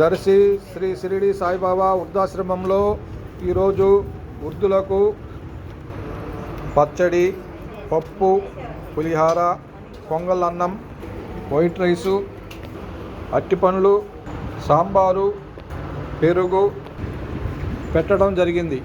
దర్శి శ్రీ షిరిడి సాయిబాబా వృద్ధాశ్రమంలో ఈరోజు వృద్ధులకు పచ్చడి పప్పు పులిహార పొంగల్ అన్నం వైట్ రైసు అట్టిపండ్లు సాంబారు పెరుగు పెట్టడం జరిగింది.